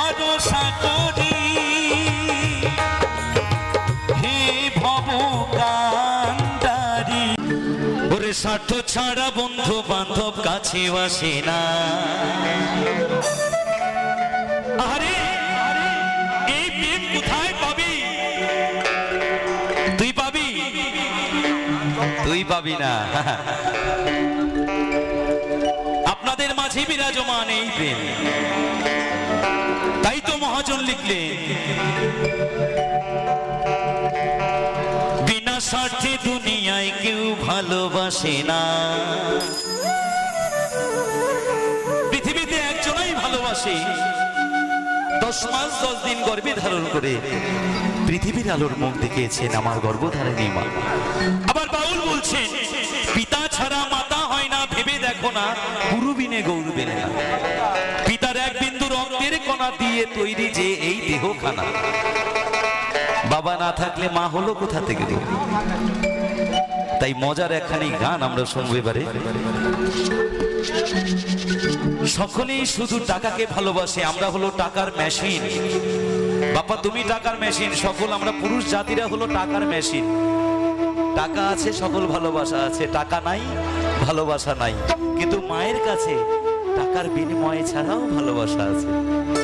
ভরসা হে ভব কান্ডারি ওরে স্বার্থ ছাড়া বন্ধু বান্ধব কাছে আসে না। আরে, এই প্রেম কোথায় পাবি? তুই পাবি? তুই পাবি না। আপনাদের মাঝে বিরাজমান এই প্রেম। তাই তো মহাজন লিখলেন, বিনা স্বার্থে দুনিয়ায় কেউ ভালোবাসে না। পৃথিবীতে একজনই ভালোবাসে, দশ মাস দশ দিন গর্ভে ধারণ করে। পৃথিবীর আলোর মুখ দেখিয়েছেন আমার গর্ভধারিণী মা। আবার বাউল বলছেন, পিতা ছাড়া মাতা হয় না, ভেবে দেখো না গুরু বিনে না। রক্তের দিয়ে তৈরি যে এই দেহখানা। বাবা না থাকলে মা হলো কোথা থেকে দেব তাই মজার একখানি গান আমরা শুনব এবারে। সকলেই শুধু টাকাকে ভালোবাসে, আমরা হলো টাকার মেশিন বাবা তুমি টাকার মেশিন সকল আমরা পুরুষ জাতিরা হলো টাকার মেশিন টাকা আছে, সকল ভালোবাসা আছে, টাকা নাই, ভালোবাসা নাই। কিন্তু মায়ের কাছে টাকার বিনিময়ে ছাড়াও ভালোবাসা আছে।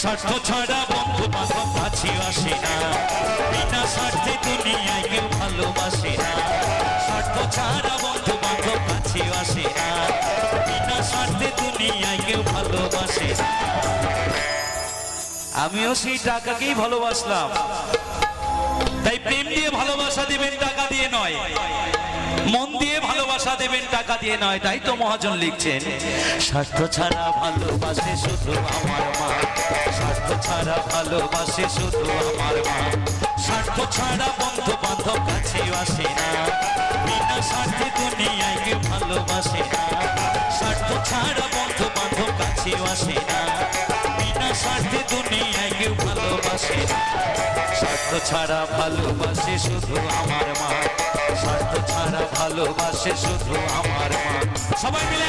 স্বার্থ ছাড়া বন্ধু বান্ধব কাছে আসে না। বিনা স্বার্থে দুনিয়ায় কেউ ভালোবাসে না। স্বার্থ ছাড়া বন্ধু বান্ধব কাছে আসে না। বিনা স্বার্থে দুনিয়ায় কেউ ভালোবাসে আমিও সেই টাকাকেই ভালোবাসলাম। তাই প্রেম দিয়ে ভালোবাসা দিবেন, টাকা দিয়ে নয়। ভালোবাসা দেবেন, টাকা দিয়ে নয়, তাই তো মহাজন লিখছেন। স্বার্থ ছাড়া ভালোবাসে শুধু আমার মা। স্বার্থ ছাড়া ভালোবাসে শুধু আমার মা। স্বার্থ ছাড়া বন্ধু বান্ধব কাছে আসে না। বিনা স্বার্থে দুনিয়ায় কেউ ভালোবাসে না। স্বার্থ ছাড়া বন্ধু বান্ধব কাছে আসে না। বিনা স্বার্থে দুনিয়ায় কেউ ভালোবাসে না। স্বার্থ ছাড়া ভালোবাসে শুধু আমার মা। ভালোবাসে শুধু আমার মা। সবাই মিলে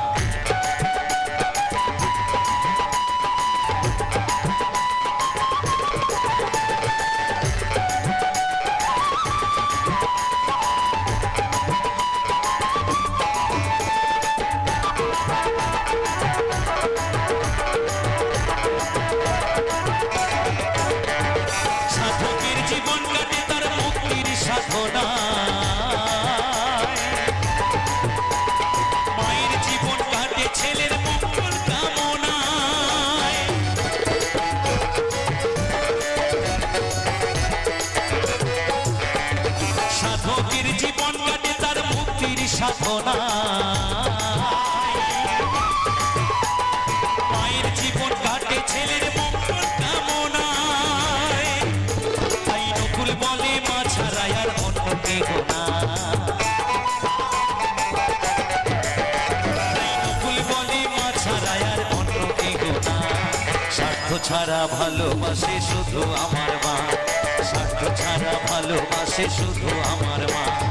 সাধনা মায়ের জীবন কাটে ছেলের মঙ্গল কামনায়। তাই নকুল বলে, মা ছাড়া আর অন্য কেহ না। না। ছাড়া ভালোবাসে শুধু আমার মা। স্বার্থ ছাড়া ভালোবাসে শুধু আমার মা।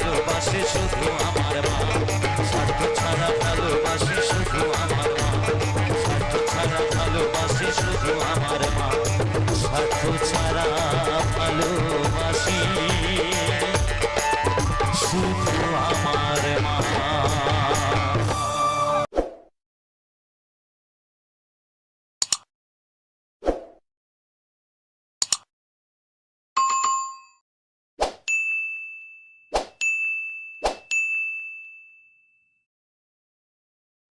শুধু আমার